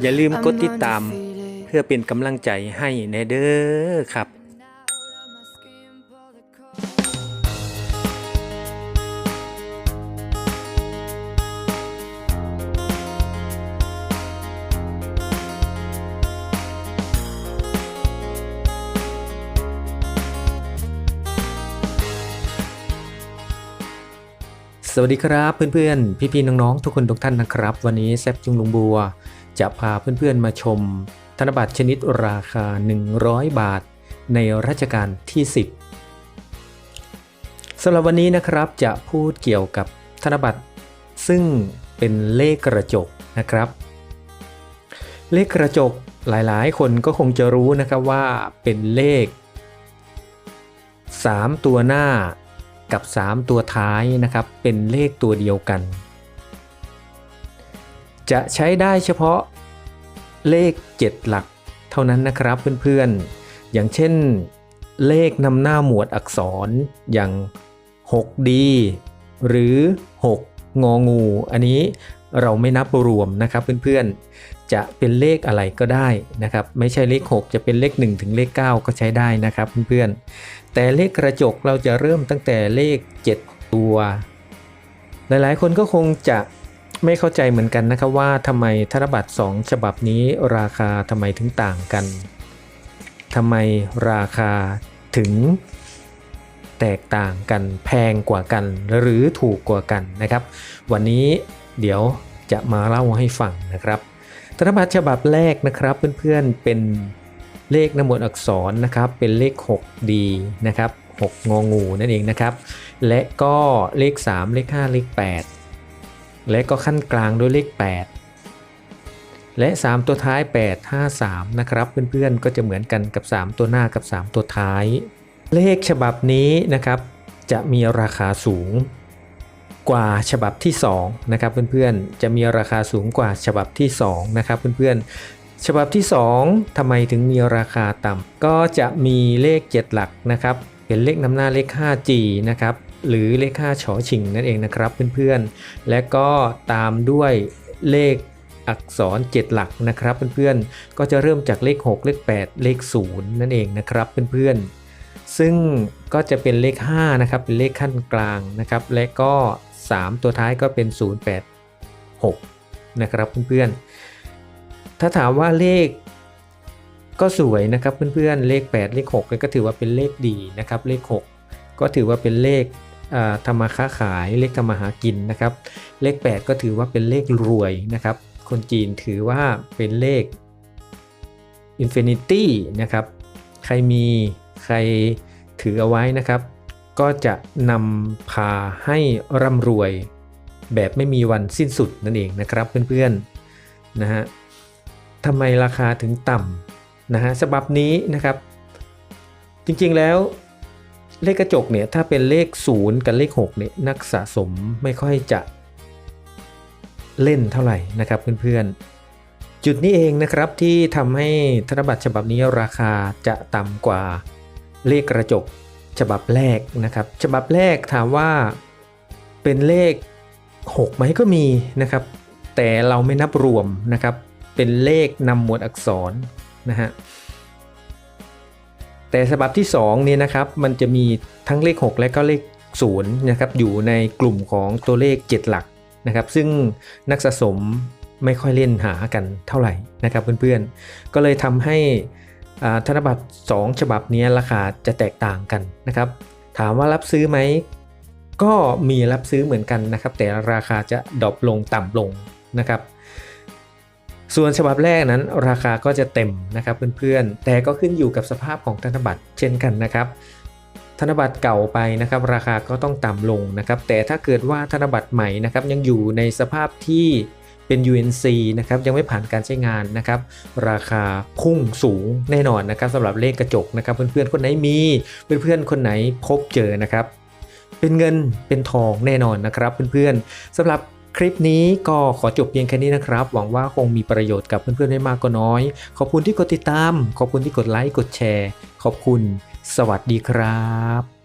อย่าลืม I'm กดติด not ตาม defeated. เพื่อเป็นกำลังใจให้แนเด้อครับ สวัสดีครับเพื่อนๆ พี่ๆน้องๆทุกคนทุกท่านนะครับ วันนี้แซบจุงลุงบัว จะพาเพื่อนๆมาชม ธนบัตรชนิดราคา 100 บาท ในรัชกาลที่ 10สำหรับวันนี้นะครับจะพูดเกี่ยวกับธนบัตรซึ่งเป็นเลขกระจกนะครับ เลขกระจกหลายๆ คนก็คงจะรู้นะครับว่าเป็นเลข 3 ตัวหน้า กับ 3 ตัวท้ายนะครับ เป็นเลขตัวเดียวกัน จะใช้ได้เฉพาะเลข 7 หลักเท่านั้นนะครับเพื่อนๆ อย่างเช่น เลขนำหน้าหมวดอักษรอย่าง 6D หรือ 6 งองู อันนี้เราไม่นับรวมนะครับเพื่อนๆ จะเป็นเลขอะไรก็ได้นะครับ ไม่ใช่เลข 6 จะเป็นเลข 1 ถึงเลข 9 ก็ใช้ได้นะครับเพื่อนๆแต่เลขกระจกเราจะเริ่มตั้งแต่เลข 7 ตัว หลายๆ คนก็คงจะไม่เข้าใจเหมือนกันนะครับว่าทำไมธนบัตร2ฉบับนี้ราคาทำไมถึงต่างกันทำไมราคาถึงแตกต่างกันแพงกว่ากันหรือถูกกว่ากันนะครับ วันนี้เดี๋ยวจะมาเล่าให้ฟังนะครับ ธนบัตรฉบับแรกนะครับเพื่อนๆเป็นเลขนำหมวดอักษรนะครับเป็นเลข 6D นะครับ6งองูนั่นเองนะครับ และก็เลข 3 เลข 5 เลข 8 และก็ขั้นกลางด้วยเลข 8 และ 3 ตัวท้าย 8 5 3 นะครับ เพื่อนๆก็จะเหมือนกันกับ 3 ตัวหน้ากับ 3 ตัวท้าย เลขฉบับนี้นะครับ จะมีราคาสูง กว่าฉบับที่2นะครับเพื่อนๆ จะมีราคาสูงกว่าฉบับที่2นะครับเพื่อนๆ ฉบับที่ 2ทำไมถึงมีราคาต่ำก็จะมีเลข 7 หลักนะครับเป็นเลขนำหน้าเลข 5G นะครับหรือเลข5ชอชิงนั่นเองนะครับเพื่อนๆ และก็ตามด้วยเลขอักษร 7 หลักนะครับเพื่อนๆ ก็จะเริ่มจากเลข 6 เลข 8 เลข 0 นั่นเองนะครับเพื่อนๆ ซึ่งก็จะเป็นเลข5นะครับเป็นเลขขั้นกลางนะครับและก็ 3 ตัวท้ายก็เป็น 086 นะครับเพื่อนๆ ถ้าถามว่าเลขก็สวยนะครับเพื่อนๆ เลข 8 เลข6ก็ถือว่าเป็นเลขดีนะครับเลข 6 ก็ถือว่าเป็นเลขอ่าทำมาค้าขายเลขทำมาหากินนะครับ เลข 8 ก็ถือว่าเป็นเลขรวยนะครับ คนจีนถือว่าเป็นเลข Infinity นะครับ ใครมีใครถือเอาไว้นะครับ ก็จะนำพาให้ร่ำรวย แบบไม่มีวันสิ้นสุดนั่นเองนะครับเพื่อนๆนะฮะทำไมราคาถึงต่ำนะฮะฉบับนี้นะครับ จริงๆแล้วเลขกระจกเนี่ยถ้าเป็นเลข 0 กับเลข6เนี่ยนักสะสมไม่ค่อยจะเล่นเท่าไหร่นะครับเพื่อนๆ จุดนี้เองนะครับที่ทำให้ธนบัตรฉบับนี้ราคาจะต่ำกว่าเลขกระจก ฉบับแรกนะครับ ฉบับแรกถามว่าเป็นเลข 6 ไหมก็มีนะครับ แต่เราไม่นับรวมนะครับ เป็นเลขนำหมวดอักษรนะฮะแต่ฉบับที่2เนี่ยนะครับมันจะมีทั้งเลข 6 และก็เลข0นะครับอยู่ในกลุ่มของตัวเลข 7 หลักนะครับ ซึ่งนักสะสมไม่ค่อยเล่นหากันเท่าไหร่นะครับเพื่อนๆ ก็เลยทำให้ ธนบัตร 2 ฉบับนี้ราคาจะแตกต่างกันนะครับ ถามว่ารับซื้อไหม ก็มีรับซื้อเหมือนกันนะครับ แต่ราคาจะดรอปลงต่ำลงนะครับ ส่วนฉบับแรกนั้นราคาก็จะเต็มนะครับเพื่อนๆ แต่ก็ขึ้นอยู่กับสภาพของธนบัตรเช่นกันนะครับ ธนบัตรเก่าไปนะครับ ราคาก็ต้องต่ำลงนะครับ แต่ถ้าเกิดว่าธนบัตรใหม่นะครับยังอยู่ในสภาพที่ เป็น UNC นะครับยังไม่ผ่านการใช้งานนะครับราคาพุ่งสูงแน่นอนนะครับสำหรับเลขกระจกนะครับเพื่อนๆคนไหนมีเพื่อนๆคนไหนพบเจอนะครับเป็นเงินเป็นทองแน่นอนนะครับเพื่อนๆสำหรับคลิปนี้ก็ขอจบเพียงแค่นี้นะครับ หวังว่าคงมีประโยชน์กับเพื่อนๆไม่มากก็น้อย ขอบคุณที่กดติดตาม ขอบคุณที่กดไลค์กดแชร์ ขอบคุณ สวัสดีครับ